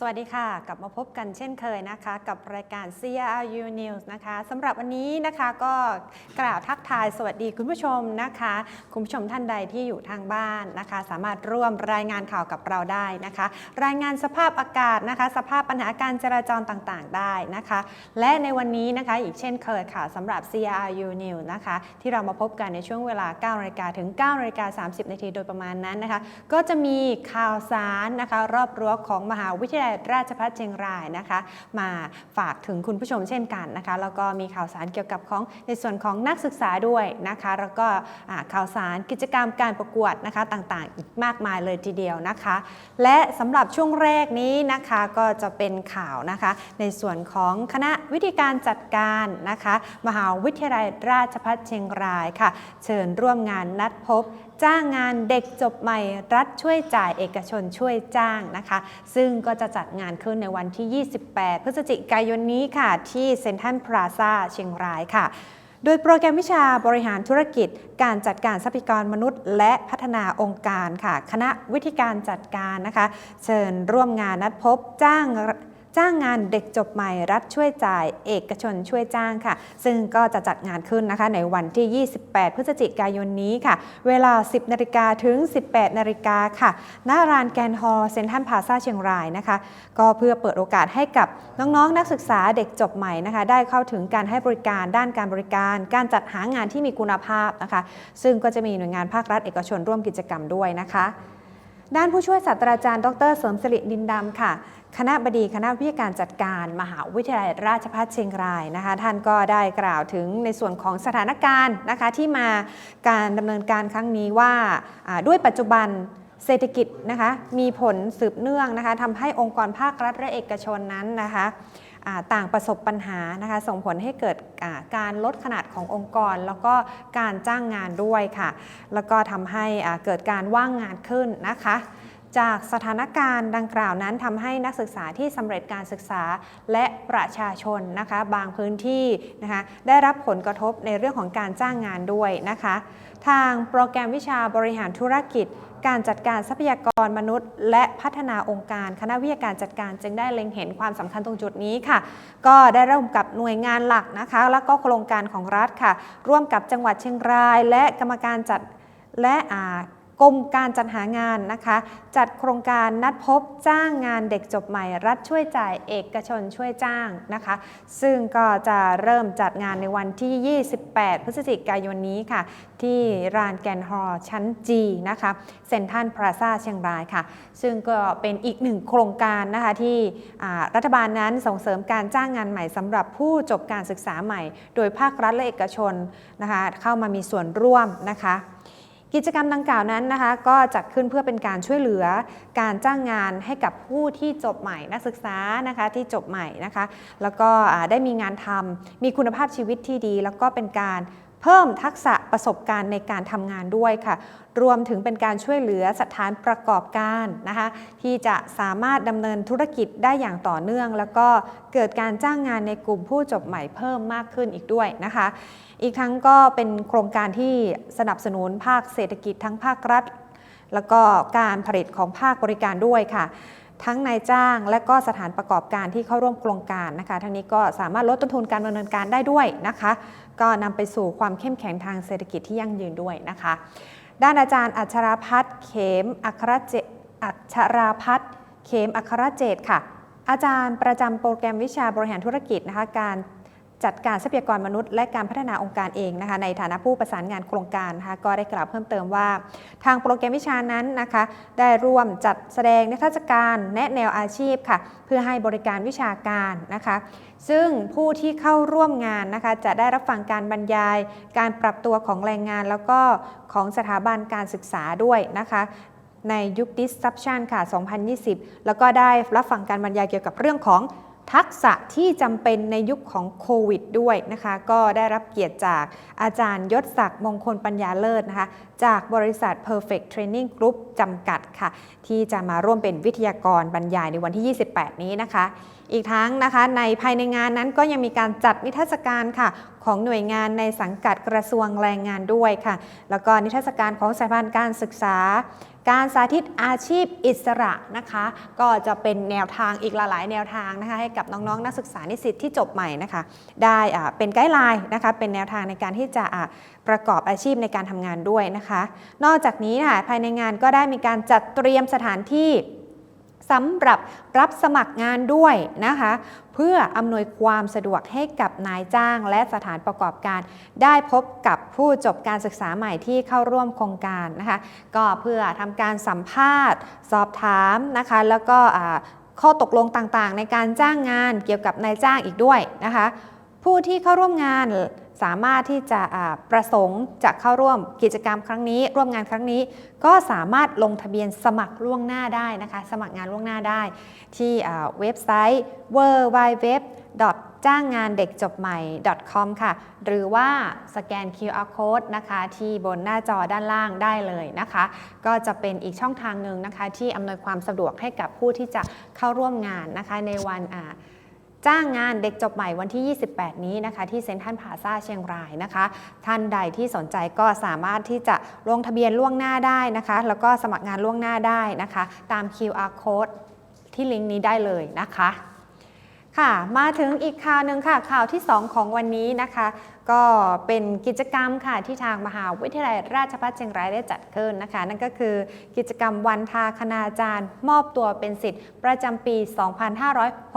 สวัสดีค่ะ กลับมาพบกันเช่นเคยนะคะ กับรายการ CRU News นะคะสำหรับวันนี้นะคะก็กล่าวทักทายสวัสดีคุณผู้ชมนะคะ คุณผู้ชมท่านใดที่อยู่ทางบ้านนะคะ สามารถร่วมรายงานข่าวกับเราได้นะคะ รายงานสภาพอากาศนะคะ สภาพปัญหาการจราจรต่างๆ ได้นะคะ และในวันนี้นะคะอีกเช่นเคยค่ะสำหรับ CRU News นะคะ ที่เรามาพบกันในช่วงเวลา9นาฬิกาถึง9นาฬิกา30นาทีโดยประมาณนั้นนะคะ ก็จะมีข่าวสารนะคะ รอบรั้วของมหาวิทยาลัยราชภัฏเชียงรายนะคะ มาฝากถึงคุณผู้ชมเช่นกันนะคะ แล้วก็มีข่าวสารเกี่ยวกับของในส่วนของนักศึกษาด้วยนะคะ แล้วก็ข่าวสารกิจกรรมการประกวดนะคะต่างๆ อีกมากมายเลยทีเดียวนะคะ และสำหรับช่วงแรกนี้นะคะก็จะเป็นข่าวนะคะ ในส่วนของคณะวิธีการจัดการนะคะ มหาวิทยาลัยราชภัฏเชียงรายค่ะ เชิญร่วมงานนัดพบจ้างงานเด็กจบใหม่ รัฐช่วยจ่ายเอกชนช่วยจ้างนะคะ ซึ่งก็จะจัดงานขึ้นในวันที่ 28 พฤศจิกายนนี้ค่ะ ที่เซ็นทรัลพลาซาเชียงรายค่ะโดยโปรแกรมวิชาบริหารธุรกิจ การจัดการทรัพยากรมนุษย์ และพัฒนาองค์การค่ะ คณะวิธีการจัดการนะคะ เชิญร่วมงานนัดพบจ้าง จ้างงานเด็กจบใหม่รัฐช่วยจ่าย เอกชนช่วยจ้างค่ะ ซึ่งก็จะจัดงานขึ้นนะคะในวันที่ 28 พฤศจิกายนนี้ค่ะ เวลา 10 นาฬิกาถึง 18 นาฬิกาค่ะณลารานแกรนด์ฮอล์เซ็นทรัลพาซาเชียงรายนะคะ ก็เพื่อเปิดโอกาสให้กับน้องๆ นักศึกษาเด็กจบใหม่นะคะ ได้เข้าถึงการให้บริการด้านการบริการ การจัดหางานที่มีคุณภาพนะคะ ซึ่งก็จะมีหน่วยงานภาครัฐเอกชนร่วมกิจกรรมด้วยนะคะด้านผู้ช่วยศาสตราจารย์ ดรเสริมสิริดินดำค่ะ คณะบดีคณะวิทยาการจัดการมหาวิทยาลัยราชภัฏเชียงรายนะคะ ท่านก็ได้กล่าวถึงในส่วนของสถานการณ์นะคะที่มาการดำเนินการครั้งนี้ว่าด้วยปัจจุบันเศรษฐกิจนะคะมีผลสืบเนื่องนะคะทำให้องค์กรภาครัฐและเอกชนนั้นนะคะต่างประสบปัญหานะคะส่งผลให้เกิดการลดขนาดขององค์กร แล้วก็การจ้างงานด้วยค่ะ แล้วก็ทำให้เกิดการว่างงานขึ้นนะคะ จากสถานการณ์ดังกล่าวนั้นทำให้นักศึกษาที่สำเร็จการศึกษาและประชาชนนะคะบางพื้นที่นะคะได้รับผลกระทบในเรื่องของการจ้างงานด้วยนะคะ ทางโปรแกรมวิชาบริหารธุรกิจ การจัดการทรัพยากรมนุษย์ และพัฒนาองค์การคณะวิทยาการจัดการจึงได้เล็งเห็นความสำคัญตรงจุดนี้ค่ะ ก็ได้ร่วมกับหน่วยงานหลักนะคะ แล้วก็โครงการของรัฐค่ะ ร่วมกับจังหวัดเชียงราย และกรรมการจัดและ กรมการจัดหางานนะคะ จัดโครงการนัดพบจ้างงานเด็กจบใหม่ รัฐช่วยจ่ายเอกชนช่วยจ้างนะคะ ซึ่งก็จะเริ่มจัดงานในวันที่ 28 พฤศจิกายนนี้ค่ะ ที่รานแกนฮอลล์ชั้น G นะคะเซ็นทรัลพลาซาเชียงรายค่ะ ซึ่งก็เป็นอีกหนึ่งโครงการนะคะที่รัฐบาลนั้นส่งเสริมการจ้างงานใหม่สำหรับผู้จบการศึกษาใหม่ โดยภาครัฐและเอกชนนะคะเข้ามามีส่วนร่วมนะคะ กิจกรรมดังกล่าวนั้นนะคะก็จัดขึ้นเพื่อเป็นการช่วยเหลือการจ้างงานให้กับผู้ที่จบใหม่นักศึกษานะคะที่จบใหม่นะคะ แล้วก็ได้มีงานทำมีคุณภาพชีวิตที่ดี แล้วก็เป็นการ เพิ่มทักษะประสบการณ์ในการทำงานด้วยค่ะ รวมถึงเป็นการช่วยเหลือสถานประกอบการนะคะที่จะสามารถดำเนินธุรกิจได้อย่างต่อเนื่อง แล้วก็เกิดการจ้างงานในกลุ่มผู้จบใหม่เพิ่มมากขึ้นอีกด้วยนะคะ อีกทั้งก็เป็นโครงการที่สนับสนุนภาคเศรษฐกิจทั้งภาครัฐ แล้วก็การผลิตของภาคบริการด้วยค่ะ ทั้งนายจ้างและก็สถานประกอบการที่เข้าร่วมโครงการนะคะทั้งนี้ก็สามารถลดต้นทุนการดำเนินการได้ด้วยนะคะ ก็นำไปสู่ความเข้มแข็งทางเศรษฐกิจที่ยั่งยืนด้วยนะคะ ด้านอาจารย์อัชราพัฒน์เขมอัครเจอัชราพัฒน์เขมอัครเจตค่ะ อาจารย์ประจำโปรแกรมวิชาบริหารธุรกิจนะคะการ จัดการทรัพยากรมนุษย์และการพัฒนาองค์การเองนะคะในฐานะผู้ประสานงานโครงการนะคะก็ได้กล่าวเพิ่มเติมว่า ทางโปรแกรมวิชานั้นนะคะได้ร่วมจัดแสดงนิทรรศการแนะแนวอาชีพค่ะเพื่อให้บริการวิชาการนะคะซึ่งผู้ที่เข้าร่วมงานนะคะจะได้รับฟังการบรรยาย การปรับตัวของแรงงาน แล้วก็ของสถาบันการศึกษาด้วยนะคะในยุค disruption ค่ะ 2020 แล้วก็ได้รับฟังการบรรยายเกี่ยวกับเรื่องของ ทักษะที่จำเป็นในยุคของโควิดด้วยนะคะ ก็ได้รับเกียรติจากอาจารย์ยศศักดิ์มงคลปัญญาเลิศนะคะ จากบริษัท Perfect Training Group จำกัดค่ะ ที่จะมาร่วมเป็นวิทยากรบรรยายในวันที่ 28 นี้นะคะ อีกทั้งนะคะในภายในงานนั้นก็ยังมีการจัดนิทรรศการค่ะของหน่วยงานในสังกัดกระทรวงแรงงานด้วยค่ะ แล้วก็นิทรรศการของสถาบันการศึกษา การสาธิตอาชีพอิสระนะคะ ก็จะเป็นแนวทางอีกหลายๆ แนวทางนะคะให้กับน้องๆนักศึกษานิสิตที่จบใหม่นะคะ ได้อ่าเป็นไกด์ไลน์นะคะเป็นแนวทางในการที่จะอ่าประกอบอาชีพในการทำงานด้วยนะคะ นอกจากนี้ค่ะภายในงานก็ได้มีการจัดเตรียมสถานที่สำหรับรับสมัครงานด้วยนะคะ เพื่ออำนวยความสะดวกให้กับนายจ้างและสถานประกอบการ ได้พบกับผู้จบการศึกษาใหม่ที่เข้าร่วมโครงการนะคะก็เพื่อทำการสัมภาษณ์ สอบถามนะคะแล้วก็ข้อตกลงต่างๆ ในการจ้างงานเกี่ยวกับนายจ้างอีกด้วยนะคะผู้ที่เข้าร่วมงาน สามารถที่จะประสงค์จะเข้าร่วมกิจกรรมครั้งนี้ ร่วมงานครั้งนี้ ก็สามารถลงทะเบียนสมัครล่วงหน้าได้นะคะ สมัครงานล่วงหน้าได้ ที่เว็บไซต์ w w w จ้างงานเด็กจบใหม่ .com ค่ะ หรือว่าสแกน QR code นะคะที่บนหน้าจอด้านล่างได้เลยนะคะ ก็จะเป็นอีกช่องทางหนึ่งนะคะ ที่อำนวยความสะดวกให้กับผู้ที่จะเข้าร่วมงานนะคะในวันอ่า จ้างงานเด็กจบใหม่วันที่ 28 นี้นะคะ ที่เซ็นทรัลพาซาเชียงรายนะคะ ท่านใดที่สนใจก็สามารถที่จะลงทะเบียนล่วงหน้าได้นะคะ แล้วก็สมัครงานล่วงหน้าได้นะคะ ตาม QR code ที่ลิงก์นี้ได้เลยนะคะ ค่ะ มาถึงอีกข่าวหนึ่งค่ะ ข่าวที่ 2 ของวันนี้นะคะ ก็เป็นกิจกรรมค่ะที่ทางมหาวิทยาลัยราชภัฏเชียงรายได้จัดขึ้นนะคะ นั่นก็คือกิจกรรมวันทาคณาจารย์ มอบตัวเป็นสิทธิ์ประจำปี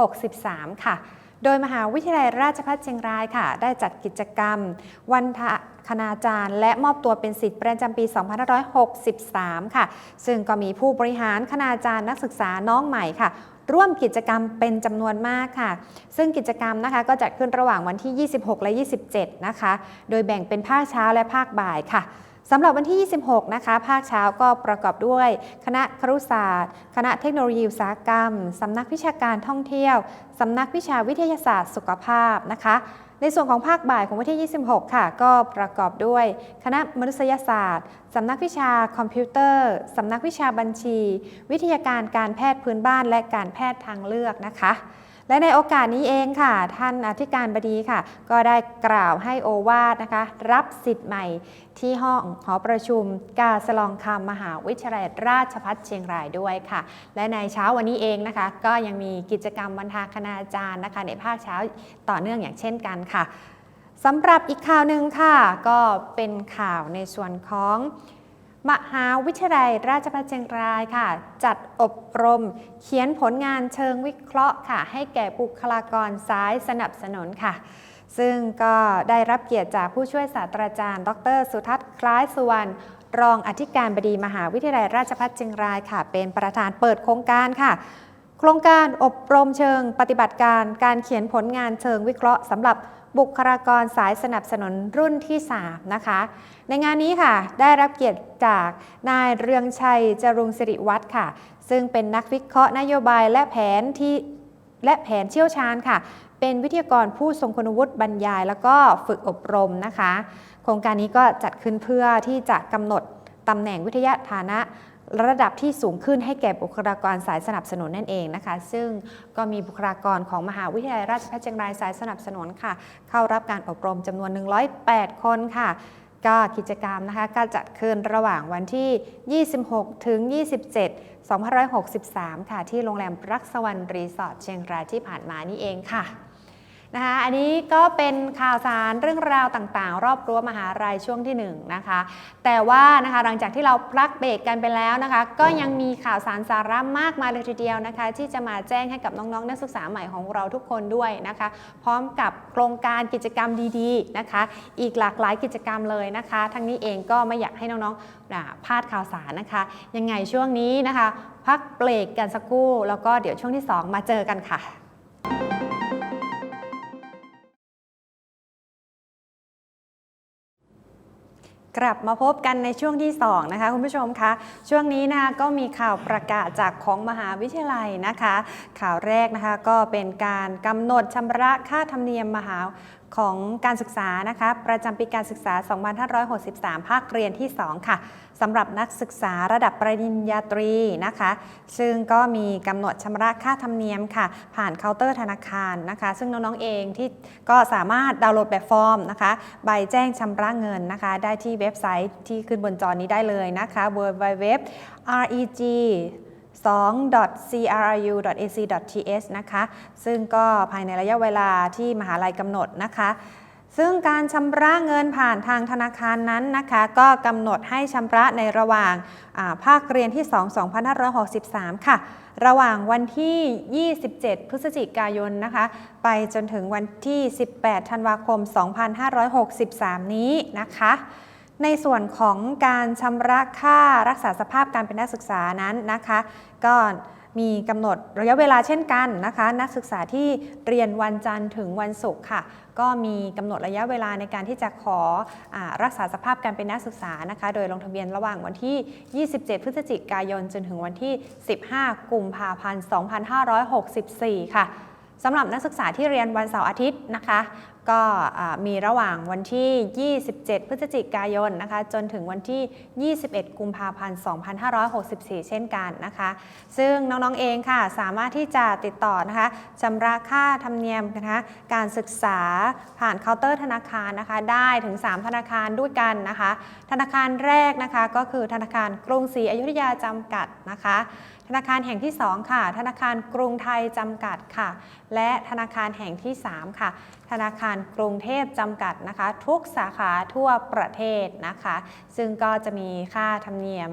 2563 ค่ะ โดยมหาวิทยาลัยราชภัฏเชียงรายค่ะ ได้จัดกิจกรรมวันทาคณาจารย์และมอบตัวเป็นสิทธิ์ประจำปี 2563 ค่ะ ซึ่งก็มีผู้บริหารคณาจารย์นักศึกษาน้องใหม่ค่ะ ร่วมกิจกรรมเป็นจำนวนมากค่ะ ซึ่งกิจกรรมนะคะก็จัดขึ้นระหว่างวันที่ 26 และ 27 นะคะ โดยแบ่งเป็นภาคเช้าและภาคบ่ายค่ะสำหรับวันที่ 26 นะคะ ภาคเช้าก็ประกอบด้วย คณะครุศาสตร์ คณะเทคโนโลยีอุตสาหกรรม สำนักวิชาการท่องเที่ยว สำนักวิชาวิทยาศาสตร์สุขภาพนะคะ ในส่วนของภาคบ่ายของวันที่ 26 ค่ะ ก็ประกอบด้วย คณะมนุษยศาสตร์ สำนักวิชาคอมพิวเตอร์ สำนักวิชาบัญชี วิทยาการการแพทย์พื้นบ้านและการแพทย์ทางเลือกนะคะ และในโอกาสนี้เองค่ะ ท่านอธิการบดีค่ะ ก็ได้กล่าวให้โอวาทนะคะ รับสิทธิ์ใหม่ที่ห้องหอประชุมกาสลองคำมหาวิทยาลัยราชภัฏเชียงรายด้วยค่ะ และในเช้าวันนี้เองนะคะ ก็ยังมีกิจกรรมบรรทาคณาจารย์นะคะ ในภาคเช้าต่อเนื่องอย่างเช่นกันค่ะสำหรับอีกข่าวหนึ่งค่ะ ก็เป็นข่าวในส่วนของ มหาวิทยาลัยราชภัฏเชียงรายค่ะ จัดอบรม เขียนผลงานเชิงวิเคราะห์ค่ะ ให้แก่บุคลากรสายสนับสนุนค่ะ ซึ่งก็ได้รับเกียรติจากผู้ช่วยศาสตราจารย์ ดร สุทัศน์คล้ายสุวรรณรองอธิการบดีมหาวิทยาลัยราชภัฏเชียงรายค่ะ เป็นประธานเปิดโครงการค่ะ โครงการอบรมเชิงปฏิบัติการ การเขียนผลงานเชิงวิเคราะห์สำหรับ บุคลากรสายสนับสนุนรุ่นที่ 3 นะคะ ในงานนี้ค่ะ ได้รับเกียรติจากนายเรืองชัยจรุงสิริวัฒน์ค่ะ ซึ่งเป็นนักวิเคราะห์นโยบายและแผนที่และแผนเชี่ยวชาญค่ะ เป็นวิทยากรผู้ทรงคุณวุฒิบรรยาย แล้วก็ฝึกอบรมนะคะ โครงการนี้ก็จัดขึ้นเพื่อที่จะกำหนดตำแหน่งวิทยาฐานะ ระดับที่สูงขึ้นให้แก่บุคลากรสายสนับสนุนนั่นเองนะคะ ซึ่งก็มีบุคลากรของมหาวิทยาลัยราชภัฏเชียงรายสายสนับสนุนค่ะ เข้ารับการอบรมจำนวน 108 คนค่ะก็กิจกรรมนะคะก็จัดขึ้นระหว่างวันที่ 26 ถึง 27 2563 ค่ะ ที่โรงแรมรักสวรรค์รีสอร์ทเชียงรายที่ผ่านมานี่เองค่ะ นะคะอันนี้ก็เป็นข่าวสารเรื่องราวต่างๆ รอบรั้วมหาลัยช่วงที่1นงนะคะ แต่ว่านะคะหลังจากที่เราพักเบรกกันไปแล้วนะคะ ก็ยังมีข่าวสารสาระมากมายเลยทีเดียวนะคะ ที่จะมาแจ้งให้กับน้องๆนักศึกษาใหม่ของเราทุกคนด้วยนะคะ พร้อมกับโครงการกิจกรรมดีๆนะคะ อีกหลากหลายกิจกรรมเลยนะคะ ทั้งนี้เองก็ไม่อยากให้น้องๆพลาดข่าวสารนะคะ ยังไงช่วงนี้นะคะ พักเบรกกันสักครู่แล้วก็เดี๋ยวช่วงที่สองมาเจอกันค่ะ กลับมาพบกันในช่วงที่ 2 นะคะคุณผู้ชมคะช่วงนี้นะคะก็มีข่าวประกาศจากของมหาวิทยาลัยนะคะ ข่าวแรกนะคะก็เป็นการกำหนดชำระค่าธรรมเนียมมหา ของการศึกษานะคะประจำปีการศึกษา 2563 ภาคเรียนที่ 2 ค่ะสำหรับนักศึกษาระดับปริญญาตรีนะคะ ซึ่งก็มีกำหนดชำระค่าธรรมเนียมค่ะ ผ่านเคาน์เตอร์ธนาคารนะคะ ซึ่งน้อง ๆ เองที่ก็สามารถดาวน์โหลดแบบฟอร์มนะคะ ใบแจ้งชำระเงินนะคะ ได้ที่เว็บไซต์ที่ขึ้นบนจอนี้ได้เลยนะคะ www reg 2.cru.ac.th นะคะ ซึ่งก็ภายในระยะเวลาที่มหาลัยกำหนดนะคะ ซึ่งการชำระเงินผ่านทางธนาคารนั้นนะคะ ก็กำหนดให้ชำระในระหว่างาภาคเรียนที่ 2 2563 ค่ะ ระหว่างวันที่ 27 พฤศจิกายนนะคะ ไปจนถึงวันที่ 18 ธันวาคม 2563 นี้นะคะ ในส่วนของการชำระค่ารักษาสภาพการเป็นนักศึกษานั้นนะคะ ก็มีกำหนดระยะเวลาเช่นกันนะคะ นักศึกษาที่เรียนวันจันทร์ถึงวันศุกร์ค่ะ ก็มีกำหนดระยะเวลาในการที่จะขออรักษาสภาพการเป็นนักศึกษานะคะ โดยลงทะเบียนระหว่างวันที่ 27 พฤศจิกายน จนถึงวันที่ 15 กุมภาพันธ์ 2564 ค่ะสำหรับนักศึกษาที่เรียนวันเสาร์อาทิตย์นะคะ ก็มีระหว่างวันที่ 27 พฤศจิกายนนะคะจนถึงวันที่ 21 กุมภาพันธ์ 2564 เช่นกันนะคะ ซึ่งน้องๆเองค่ะสามารถที่จะติดต่อนะคะชำระค่าธรรมเนียมนะคะการศึกษาผ่านเคาน์เตอร์ธนาคารนะคะได้ถึง 3 ธนาคารด้วยกันนะคะ ธนาคารแรกนะคะก็คือธนาคารกรุงศรีอยุธยาจำกัดนะคะ ธนาคารแห่งที่ 2 ค่ะ ธนาคารกรุงไทยจำกัดค่ะ และธนาคารแห่งที่ 3 ค่ะ ธนาคารกรุงเทพจำกัดนะคะ ทุกสาขาทั่วประเทศนะคะ ซึ่งก็จะมีค่าธรรมเนียม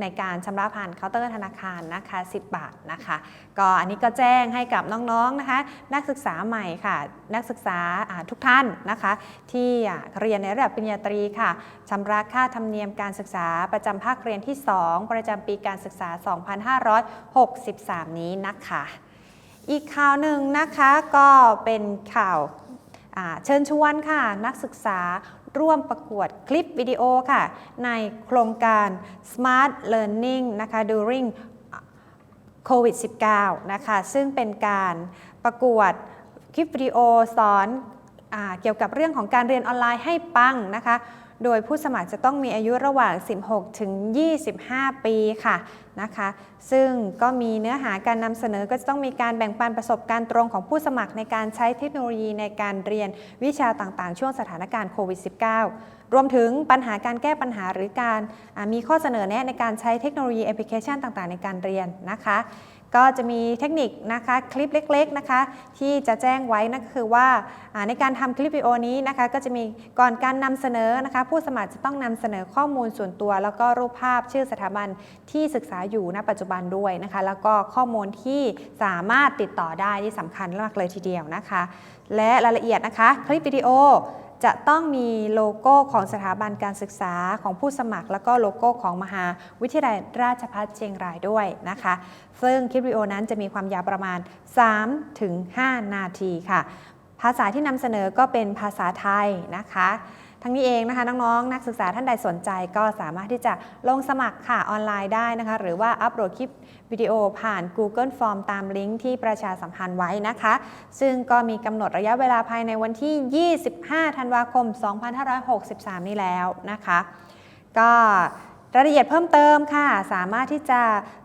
ในการชำระผ่านเคาน์เตอร์ธนาคารนะคะ 10 บาทนะคะ ก็อันนี้ก็แจ้งให้กับน้องๆนะคะ นักศึกษาใหม่ค่ะ นักศึกษาทุกท่านนะคะ ที่เรียนในระดับปริญญาตรีค่ะชำระค่าธรรมเนียมการศึกษาประจำภาคเรียนที่ 2 ประจำปีการศึกษา 2563 นี้นะคะ อีกข่าวหนึ่งนะคะก็เป็นข่าวเชิญชวนค่ะ นักศึกษา ร่วมประกวดคลิปวิดีโอค่ะ ในโครงการ Smart Learning นะคะ during โควิด -19 นะคะ ซึ่งเป็นการประกวดคลิปวิดีโอสอนอเกี่ยวกับเรื่องของการเรียนออนไลน์ให้ปังนะคะ โดยผู้สมัครจะต้องมีอายุระหว่าง 16 ถึง 25 ปีค่ะนะคะ ซึ่งก็มีเนื้อหาการนำเสนอก็จะต้องมีการแบ่งปันประสบการณ์ตรงของผู้สมัครในการใช้เทคโนโลยีในการเรียนวิชาต่างๆ ช่วงสถานการณ์โควิด -19 รวมถึงปัญหาการแก้ปัญหาหรือการมีข้อเสนอแนะในการใช้เทคโนโลยีแอปพลิเคชันต่างๆ ในการเรียนนะคะ ก็จะมีเทคนิคนะคะคลิปเล็กๆนะคะที่จะแจ้งไว้นั่นก็คือว่าในการทำคลิปวิดีโอนี้นะคะก็จะมีก่อนการนำเสนอนะคะผู้สมัครจะต้องนำเสนอข้อมูลส่วนตัว แล้วก็รูปภาพชื่อสถาบันที่ศึกษาอยู่ณปัจจุบันด้วยนะคะแล้วก็ข้อมูลที่สามารถติดต่อได้ที่สำคัญมากเลยทีเดียวนะคะ และรายละเอียดนะคะคลิปวิดีโอ จะต้องมีโลโก้ของสถาบันการศึกษาของผู้สมัคร แล้วก็โลโก้ของมหาวิทยาลัยราชภัฏเชียงรายด้วยนะคะ ซึ่งคลิปวิดีโอนั้นจะมีความยาวประมาณ 3-5 นาทีค่ะ ภาษาที่นำเสนอก็เป็นภาษาไทยนะคะ ทั้งนี้เองนะคะน้องๆนักศึกษาท่านใดสนใจก็สามารถที่จะลงสมัครค่ะออนไลน์ได้นะคะ หรือว่าอัปโหลดคลิปวิดีโอผ่าน Google Form ตามลิงก์ที่ประชาสัมพันธ์ไว้นะคะ ซึ่งก็มีกำหนดระยะเวลาภายในวันที่ 25 ธันวาคม 2563 นี้แล้วนะคะ ก็ รายละเอียดเพิ่มเติมค่ะ สามารถที่จะ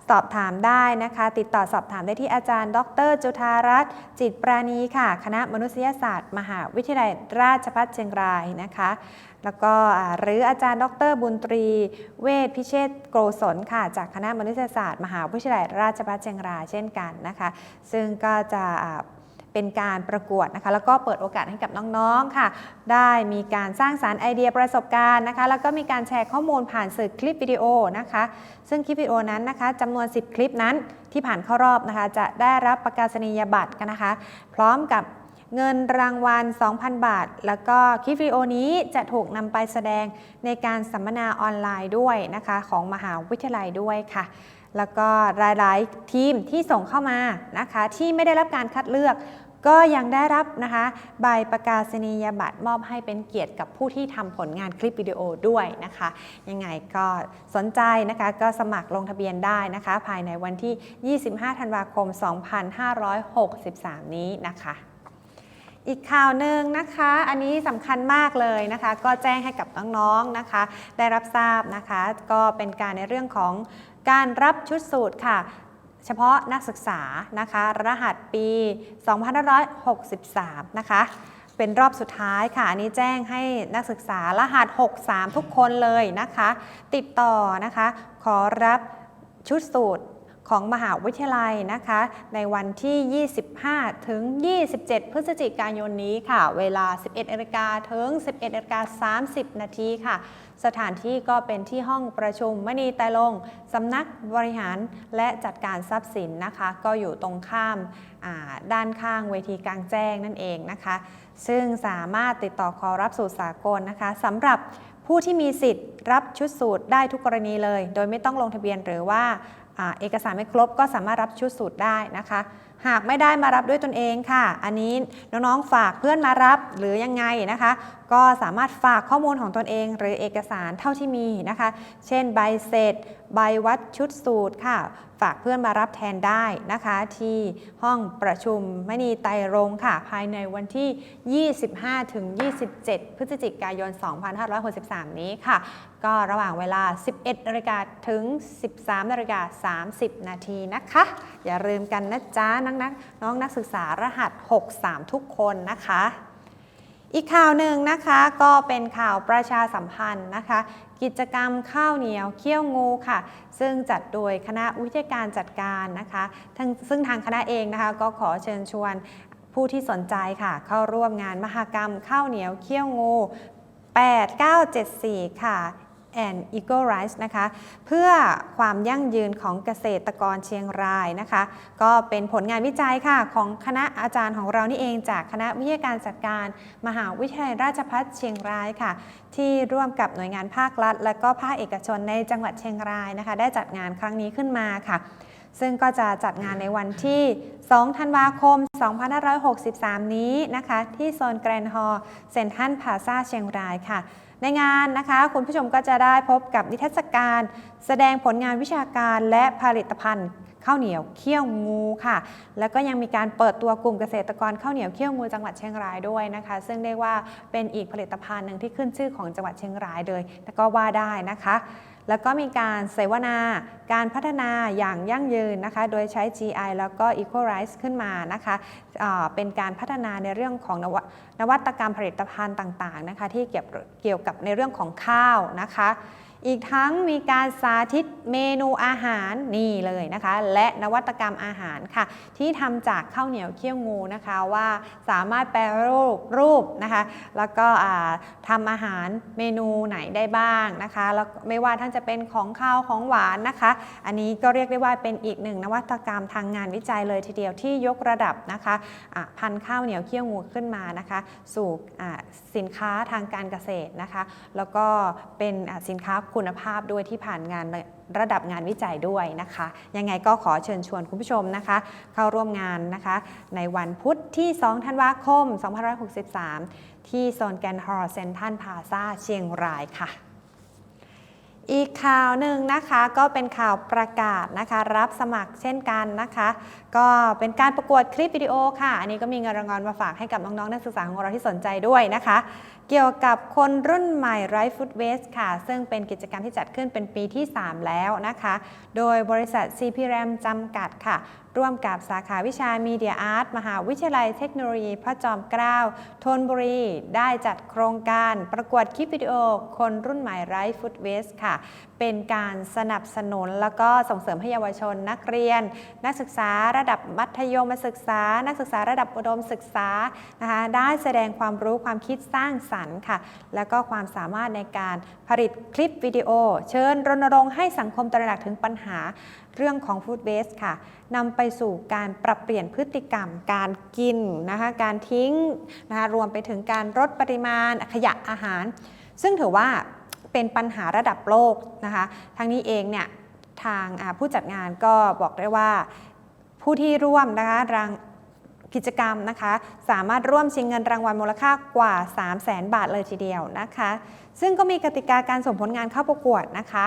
สอบถามได้นะคะ ติดต่อสอบถามได้ที่อาจารย์ ดร จุธารัตน์จิตปราณีค่ะ คณะมนุษยศาสตร์ มหาวิทยาลัยราชภัฏเชียงรายนะคะ แล้วก็หรืออาจารย์ ดร บุญตรี เวชพิเชษโกศลค่ะ จากคณะมนุษยศาสตร์ มหาวิทยาลัยราชภัฏเชียงรายเช่นกันนะคะ ซึ่งก็จะ เป็นการประกวดนะคะ แล้วก็เปิดโอกาสให้กับน้องๆค่ะ ได้มีการสร้างสารรค์ไอเดียประสบการณ์นะคะ แล้วก็มีการแชร์ข้อมูลผ่านสื่อคลิปวิดีโอนะคะ ซึ่งคลิปวิดีโอนั้นนะคะจำนวน 10 คลิปนั้นที่ผ่านเข้ารอบนะคะ จะได้รับประกาศนียบัตรกันนะคะ พร้อมกับเงินรางวัล 2,000 บาท แล้วก็คลิปวิดีโอนี้จะถูกนำไปแสดงในการสัมมนาออนไลน์ด้วยนะคะ ของมหาวิทยาลัยด้วยค่ะ แล้วก็หลาย ๆ ทีมที่ส่งเข้ามานะคะ ที่ไม่ได้รับการคัดเลือก ก็ยังได้รับนะคะใบประกาศนียบัตรมอบให้เป็นเกียรติกับผู้ที่ทำผลงานคลิปวิดีโอด้วยนะคะ ยังไงก็สนใจนะคะก็สมัครลงทะเบียนได้นะคะ ภายในวันที่ 25 ธันวาคม 2563 นี้นะคะอีกข่าวหนึ่งนะคะ อันนี้สำคัญมากเลยนะคะ ก็แจ้งให้กับน้องๆนะคะ ได้รับทราบนะคะ ก็เป็นการในเรื่องของการรับชุดสูตรค่ะ เฉพาะนักศึกษานะคะ รหัสปี 2563 นะคะ เป็นรอบสุดท้ายค่ะ อันนี้แจ้งให้นักศึกษารหัส 63 ทุกคนเลยนะคะ ติดต่อนะคะ ขอรับชุดสูตรของมหาวิทยาลัยนะคะ ในวันที่ 25 ถึง 27 พฤศจิกายนนี้ค่ะ เวลา 11นาฬิกาถึง 11นาฬิกา30 นาทีค่ะ สถานที่ก็เป็นที่ห้องประชุมมณีไตลงสำนักบริหารและจัดการทรัพย์สินนะคะ ก็อยู่ตรงข้ามาด้านข้างเวทีกลางแจ้งนั่นเองนะคะ ซึ่งสามารถติดต่อขอรับสูตรสากลนะคะสำหรับผู้ที่มีสิทธิ์รับชุดสูตรได้ทุกกรณีเลย โดยไม่ต้องลงทะเบียนหรือว่าเอกสารไม่ครบก็สามารถรับชุดสูตรได้นะคะ หากไม่ได้มารับด้วยตนเองค่ะ อันนี้น้องๆฝากเพื่อนมารับหรือยังไงนะคะ ก็สามารถฝากข้อมูลของตนเอง หรือเอกสารเท่าที่มีนะคะ เช่นใบเสร็จ ใบวัดชุดสูตรค่ะ ฝากเพื่อนมารับแทนได้นะคะ ที่ห้องประชุมมณีไตรรงค์ค่ะ ภายในวันที่ 25-27 พฤศจิกายน 2563 นี้ค่ะ ก็ระหว่างเวลา 11นาฬิกาถึง 13นาฬิกา30 นาทีนะคะ อย่าลืมกันนะจ๊ะนักนักน้องนักศึกษารหัส 63 ทุกคนนะคะ อีกข่าวหนึ่งนะคะก็เป็นข่าวประชาสัมพันธ์นะคะ กิจกรรมข้าวเหนียวเคี่ยวงูค่ะ ซึ่งจัดโดยคณะวิทยาการจัดการนะคะซึ่งทางคณะเองนะคะก็ขอเชิญชวนผู้ที่สนใจค่ะ เข้าร่วมงานมหกรรมข้าวเหนียวเคี่ยวงู 8974 ค่ะ and Eco Rice นะคะ เพื่อความยั่งยืนของเกษตรกรเชียงรายนะคะ ก็เป็นผลงานวิจัยค่ะ ของคณะอาจารย์ของเรานี่เองจากคณะวิทยาการจัดการ มหาวิทยาลัยราชภัฏเชียงรายค่ะ ที่ร่วมกับหน่วยงานภาครัฐ และก็ภาคเอกชนในจังหวัดเชียงรายนะคะ ได้จัดงานครั้งนี้ขึ้นมาค่ะ ซึ่งก็จะจัดงานในวันที่ 2 ธันวาคม 2563 นี้นะคะ ที่โซนแกรนด์ฮอลล์เซนทันพาซาเชียงรายค่ะ ในงานนะคะ คุณผู้ชมก็จะได้พบกับนิทรรศการ แสดงผลงานวิชาการและผลิตภัณฑ์ข้าวเหนียวเคี่ยวงูค่ะ แล้วก็ยังมีการเปิดตัวกลุ่มเกษตรกรข้าวเหนียวเคี่ยวงูจังหวัดเชียงรายด้วยนะคะ ซึ่งเรียกว่าเป็นอีกผลิตภัณฑ์หนึ่งที่ขึ้นชื่อของจังหวัดเชียงรายเลยแล้วก็ว่าได้นะคะ แล้วก็มีการเสวนาการพัฒนาอย่างยั่งยืนนะคะ โดยใช้ GI แล้วก็ Equalize ขึ้นมานะคะอ่าเป็นการพัฒนาในเรื่องของนวนวัตกรรมผลิตภัณฑ์ต่างๆนะคะที่เกี่ยวกับในเรื่องของข้าวนะคะ อีกทั้งมีการสาธิตเมนูอาหารนี่เลยนะคะ และนวัตกรรมอาหารค่ะ ที่ทำจากข้าวเหนียวเคี่ยวงูนะคะว่าสามารถแปรรูปรูปนะคะ แล้วก็ทำอาหารเมนูไหนได้บ้างนะคะแล้วไม่ว่าทั้งจะเป็นของข้าวของหวานนะคะ อันนี้ก็เรียกได้ว่าเป็นอีกหนึ่งนวัตกรรมทางงานวิจัยเลยทีเดียวที่ยกระดับนะคะะพันข้าวเหนียวเคี่ยวงูขึ้นมานะคะ สู่สินค้าทางการเกษตรนะคะ แล้วก็เป็นสินค้าคุณภาพด้วยที่ผ่านงานระดับงานวิจัยด้วยนะคะ ยังไงก็ขอเชิญชวนคุณผู้ชมนะคะ เข้าร่วมงานนะคะ ในวันพุธที่ 2 ธันวาคม 2563 ที่โซนแกนฮอลล์เซนทันพาซาเชียงรายค่ะอีกข่าวหนึ่งนะคะก็เป็นข่าวประกาศนะคะ รับสมัครเช่นกันนะคะ ก็เป็นการประกวดคลิปวิดีโอค่ะ อันนี้ก็มีเงินรางวัลมาฝากให้กับน้องๆนักศึกษาของเราที่สนใจด้วยนะคะเกี่ยวกับคนรุ่นใหม่ไร้ฟุตเวสค่ะ ซึ่งเป็นกิจกรรมที่จัดขึ้นเป็นปีที่ 3 แล้วนะคะ โดยบริษัท CP RAM จำกัดค่ะ ร่วมกับสาขาวิชามีเดียอาร์ตมหาวิทยาลัยเทคโนโลยีพระจอมเกล้าธนบุรี ได้จัดโครงการประกวดคลิปวิดีโอคนรุ่นใหม่ไร้ฟุตเวสค่ะ เป็นการสนับสนุน แล้วก็ส่งเสริมให้เยาวชนนักเรียน นักศึกษาระดับมัธยมศึกษา นักศึกษาระดับอุดมศึกษานะคะได้แสดงความรู้ความคิดสร้างสรรค์ค่ะ แล้วก็ความสามารถในการผลิตคลิปวิดีโอ เชิญรณรงค์ให้สังคมตระหนักถึงปัญหาเรื่องของฟู้ดเ s สค่ะนำไปสู่การปรับเปลี่ยนพฤติกรรม การกินนะคะการทิ้งนะคะรวมไปถึงการลดปริมาณขยะอาหาร ซึ่งถือว่า เป็นปัญหาระดับโลกนะคะทั้งนี้เองเนี่ยทางผู้จัดงานก็บอกได้ว่าผู้ที่ร่วมนะคะรังกิจกรรมนะคะ สามารถร่วมชิงเงินรางวัลมูลค่ากว่า 3 0 0แสนบาทเลยทีเดียวนะคะ ซึ่งก็มีกติกาการส่งผลงานเข้าประกวดนะคะ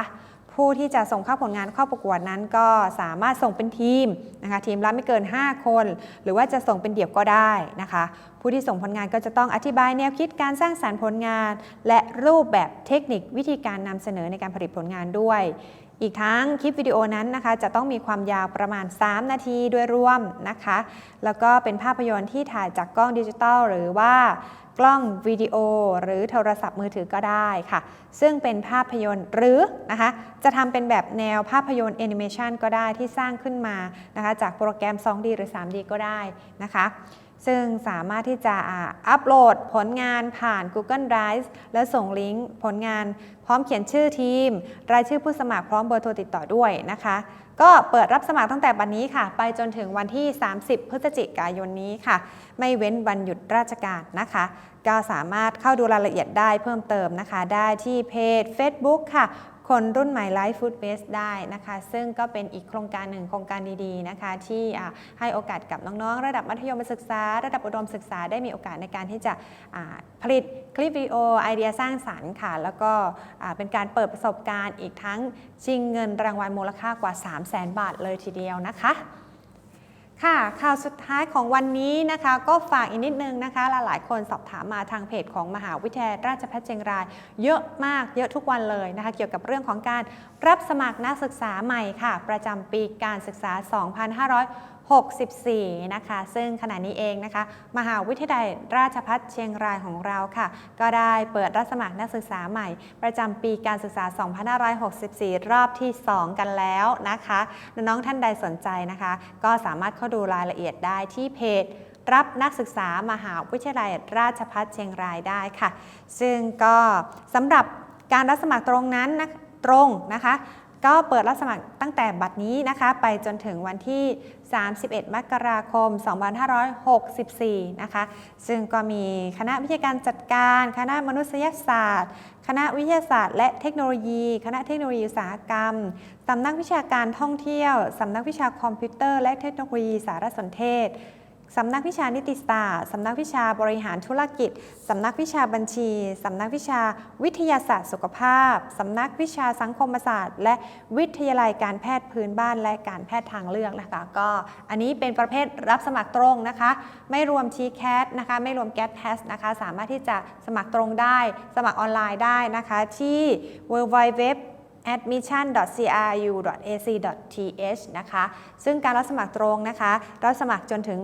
ผู้ที่จะส่งเข้าผลงานเข้าประกวดนั้น ก็สามารถส่งเป็นทีมนะคะทีมละไม่เกิน 5 คน หรือว่าจะส่งเป็นเดี่ยวก็ได้นะคะ ผู้ที่ส่งผลงานก็จะต้องอธิบายแนวคิดการสร้างสารรค์ผลงาน และรูปแบบเทคนิควิธีการนำเสนอในการผลิตผลงานด้วย อีกทั้งคลิปวิดีโอนั้นนะคะ จะต้องมีความยาวประมาณ 3 นาทีโดยร่วมนะคะ แล้วก็เป็นภาพยนตร์ที่ถ่ายจากกล้องดิจิตอลหรือว่ากล้องวิดีโอหรือโทรศัพท์มือถือก็ได้ค่ะ ซึ่งเป็นภาพยนตร์หรือนะคะจะทำเป็นแบบแนวภาพยนตร์แอนิเมชันก็ได้ที่สร้างขึ้นมานะคะจากโปรแกรม 2D หรือ 3D ก็ได้นะคะ ซึ่งสามารถที่จะอัปโหลดผลงานผ่าน Google Drive และส่งลิงก์ผลงานพร้อมเขียนชื่อทีม รายชื่อผู้สมัครพร้อมเบอร์โทรติดต่อด้วยนะคะ ก็เปิดรับสมัครตั้งแต่บันนี้ค่ะ ไปจนถึงวันที่ 30 พฤศจิกายนนี้ค่ะ ไม่เว้นวันหยุดราชการนะคะ ก็สามารถเข้าดูรายละเอียดได้เพิ่มเติมนะคะ ได้ที่เพจ Facebook ค่ะ คนรุ่นใหม่ไลฟ์ฟู้ดเบสได้นะคะ ซึ่งก็เป็นอีกโครงการหนึ่งโครงการดีๆนะคะ ที่ให้โอกาสกับน้องๆ ระดับมัธยมศึกษา ระดับอุดมศึกษาได้มีโอกาสในการที่จะผลิตคลิปวิดีโอไอเดียสร้างสรรค์ค่ะ แล้วก็เป็นการเปิดประสบการณ์อีกทั้งชิงเงินรางวัลมูลค่ากว่า 3 0 0 0 0 0 บาทเลยทีเดียวนะคะ ค่ะข่าวสุดท้ายของวันนี้นะคะ ก็ฝากอีกนิดนึงนะคะหลายๆคนสอบถามมาทางเพจของมหาวิทยาลัยราชภัฏเชียงราย เยอะมากเยอะทุกวันเลยนะคะ เกี่ยวกับเรื่องของการรับสมัครนักศึกษาใหม่ค่ะ ประจำปีการศึกษา 2 5 64 นะคะ ซึ่งขณะนี้เองนะคะ มหาวิทยาลัยราชภัฏเชียงรายของเราค่ะ ก็ได้เปิดรับสมัครนักศึกษาใหม่ ประจำปีการศึกษา 2564 รอบที่ 2 กันแล้วนะคะ น้องๆท่านใดสนใจนะคะ ก็สามารถเข้าดูรายละเอียดได้ที่เพจรับนักศึกษามหาวิทยาลัยราชภัฏเชียงรายได้ค่ะ ซึ่งก็สำหรับการรับสมัครตรงนั้นนะตรงนะคะ ก็เปิดรับสมัครตั้งแต่บัดนี้นะคะ ไปจนถึงวันที่ 31 มกราคม 2564 นะคะ ซึ่งก็มีคณะวิทยาการจัดการ คณะมนุษยศาสตร์ คณะวิทยาศาสตร์ และเทคโนโลยี คณะเทคโนโลยีอุตสาหกรรม สำนักวิชาการท่องเที่ยว สำนักวิชาคอมพิวเตอร์ และเทคโนโลยีสารสนเทศ สำนักวิชานิติศาสตร์ สำนักวิชาบริหารธุรกิจ สำนักวิชาบัญชี สำนักวิชาวิทยาศาสตร์สุขภาพ สำนักวิชาสังคมศาสตร์ และวิทยาลัยการแพทย์พื้นบ้านและการแพทย์ทางเลือกนะคะ ก็อันนี้เป็นประเภทรับสมัครตรงนะคะ ไม่รวม t c a t นะคะ ไม่รวม GAT Pass นะคะ สามารถที่จะสมัครตรงได้ สมัครออนไลน์ได้นะคะที่ www admission.cru.ac.th นะคะ ซึ่งการรับสมัครตรงนะคะ รับสมัครจนถึง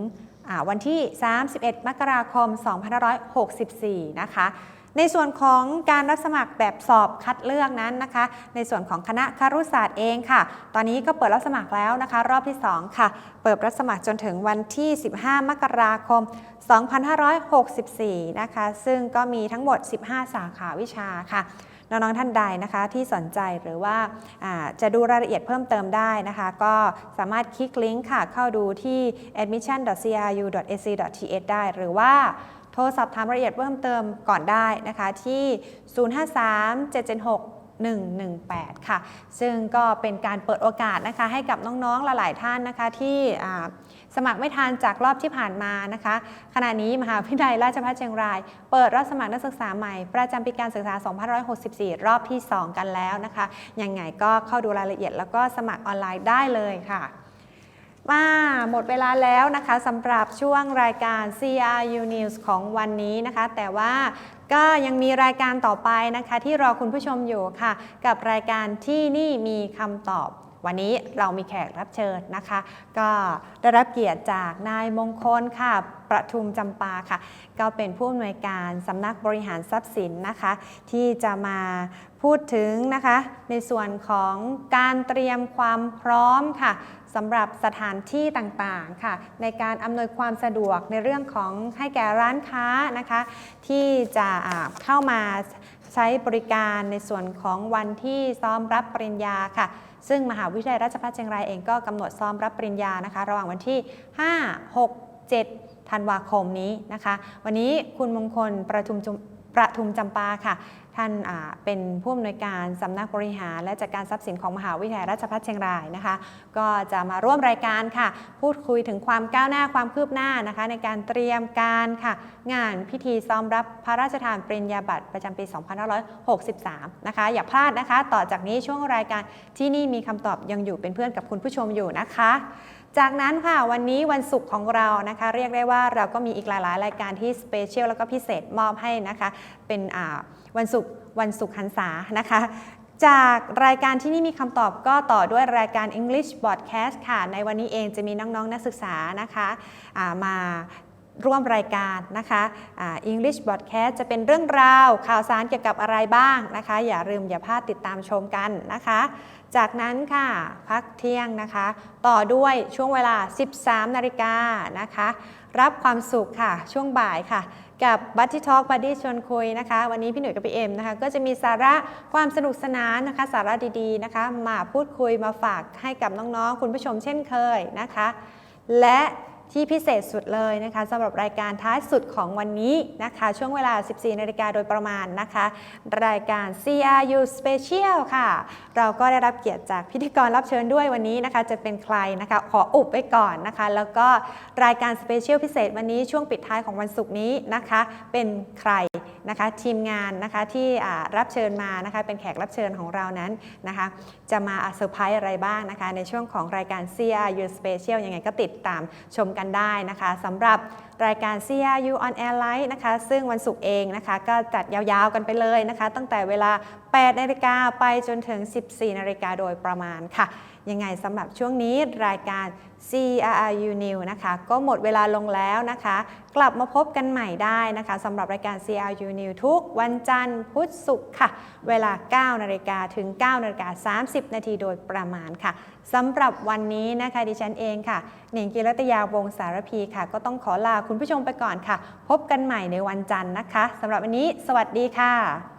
วันที่ 31 มกราคม 2564 นะคะ ในส่วนของการรับสมัครแบบสอบคัดเลือกนั้นนะคะ ในส่วนของคณะครุศาสตร์เองค่ะ ตอนนี้ก็เปิดรับสมัครแล้วนะคะ รอบที่ 2 ค่ะ เปิดรับสมัครจนถึงวันที่ 15 มกราคม 2564 นะคะ ซึ่งก็มีทั้งหมด 15 สาขาวิชาค่ะ น้องๆท่านใดนะคะที่สนใจหรือว่าจะดูรายละเอียดเพิ่มเติมได้นะคะ ก็สามารถคลิกลิงก์ค่ะเข้าดูที่ admission.cru.ac.th ได้ หรือว่าโทรสอบถามรายละเอียดเพิ่มเติมก่อนได้นะคะที่ 053 776 118 ค่ะ ซึ่งก็เป็นการเปิดโอกาสนะคะให้กับน้องๆ หลายๆท่านนะคะที่สมัครไม่ทันจากรอบที่ผ่านมานะคะ ขณะนี้มหาวิทยาลัยราชภัฏเชียงราย เปิดรับสมัครนักศึกษาใหม่ ประจำปีการศึกษา 2564 รอบที่ 2 กันแล้วนะคะยังไงก็เข้าดูรายละเอียด แล้วก็สมัครออนไลน์ได้เลยค่ะมาหมดเวลาแล้วนะคะสำหรับช่วงรายการ CRU News ของวันนี้นะคะ แต่ว่าก็ยังมีรายการต่อไปนะคะ ที่รอคุณผู้ชมอยู่ค่ะ กับรายการที่นี่มีคำตอบ วันนี้เรามีแขกรับเชิญนะคะ ก็ได้รับเกียรติจากนายมงคลค่ะ ประทุมจำปาค่ะ ก็เป็นผู้อำนวยการสำนักบริหารทรัพย์สินนะคะ ที่จะมาพูดถึงนะคะ ในส่วนของการเตรียมความพร้อมค่ะสำหรับสถานที่ต่างๆค่ะ ในการอำนวยความสะดวกในเรื่องของให้แก่ร้านค้านะคะ ที่จะเข้ามาใช้บริการในส่วนของวันที่ซ้อมรับปริญญาค่ะ ซึ่งมหาวิทยาลัยราชภัฏเชียงรายเองก็กำหนดซ้อมรับปริญญานะคะ ระหว่างวันที่ 5 6 7ธันวาคมนี้นะคะ วันนี้คุณมงคลประทุมจุม ประทุมจำปาค่ะ ท่านเป็นผู้อำนวยการสำนักบริหาร และจัดการทรัพย์สินของมหาวิทยาลัยราชภัฏเชียงรายนะคะ ก็จะมาร่วมรายการค่ะ พูดคุยถึงความก้าวหน้าความคืบหน้านะคะ ในการเตรียมการค่ะ งานพิธีซ้อมรับพระราชทานปริญญาบัตรประจำปี 2563 นะคะ อย่าพลาดนะคะ ต่อจากนี้ช่วงรายการที่นี่มีคำตอบยังอยู่เป็นเพื่อนกับคุณผู้ชมอยู่นะคะ จากนั้นค่ะวันนี้วันศุกร์ของเรานะคะ เรียกได้ว่าเราก็มีอีกหลายๆ รายการที่สเปเชียลแล้วก็พิเศษมอบให้นะคะ เป็นวันศุกร์วันศุกร์หันษานะคะจากรายการที่นี่มีคำตอบก็ต่อด้วยรายการ English Broadcast ค่ะ ในวันนี้เองจะมีน้องๆ นักศึกษานะคะามาร่วมรายการนะคะอ่า English Broadcast จะเป็นเรื่องราวข่าวสารเกี่ยวกับอะไรบ้างนะคะ อย่าลืมอย่าพลาดติดตามชมกันนะคะ จากนั้นค่ะพักเที่ยงนะคะ ต่อด้วยช่วงเวลา 13 นาฬิกานะคะ รับความสุขค่ะช่วงบ่ายค่ะ กับบัตตี้ทอล์กบัดดี้ชวนคุยนะคะ วันนี้พี่หนุ่ยกับพี่เอ็มนะคะ ก็จะมีสาระความสนุกสนานนะคะ สาระดีๆนะคะ มาพูดคุยมาฝากให้กับน้องๆ คุณผู้ชมเช่นเคยนะคะ และ ที่พิเศษสุดเลยนะคะสำหรับรายการท้ายสุดของวันนี้นะคะ ช่วงเวลา 14 นาฬิกาโดยประมาณนะคะ รายการ CRU Special ค่ะ เราก็ได้รับเกียรติจากพิธีกรรับเชิญด้วยวันนี้นะคะ จะเป็นใครนะคะ ขออุบไว้ก่อนนะคะ แล้วก็รายการสเปเชียลพิเศษวันนี้ช่วงปิดท้ายของวันศุกร์นี้นะคะ เป็นใคร นะคะทีมงานนะคะที่รับเชิญมานะคะเป็นแขกรับเชิญของเรานั้นนะคะจะมาเซอร์ไพรส์อะไรบ้างนะคะในช่วงของรายการ CRU Special ยังไงก็ติดตามชมกันได้นะคะสำหรับรายการ CRU on Air Live นะคะ ซึ่งวันศุกร์เองนะคะก็จัดยาวๆกันไปเลยนะคะ ตั้งแต่เวลา 8 นาฬิกาไปจนถึง 14 นาฬิกาโดยประมาณค่ะ ยังไงสำหรับช่วงนี้รายการ CRU New นะคะ ก็หมดเวลาลงแล้วนะคะ กลับมาพบกันใหม่ได้นะคะสำหรับรายการ CRU New ทุกวันจันทร์พุธศุกร์ค่ะ เวลา 9 นาฬิกาถึง 9 นาฬิกา 30 นาทีโดยประมาณค่ะสำหรับวันนี้นะคะดิฉันเองค่ะหนิงกิรัตยาวงสารพีค่ะ ก็ต้องขอลาคุณผู้ชมไปก่อนค่ะ พบกันใหม่ในวันจันทร์นะคะสำหรับวันนี้ สวัสดีค่ะ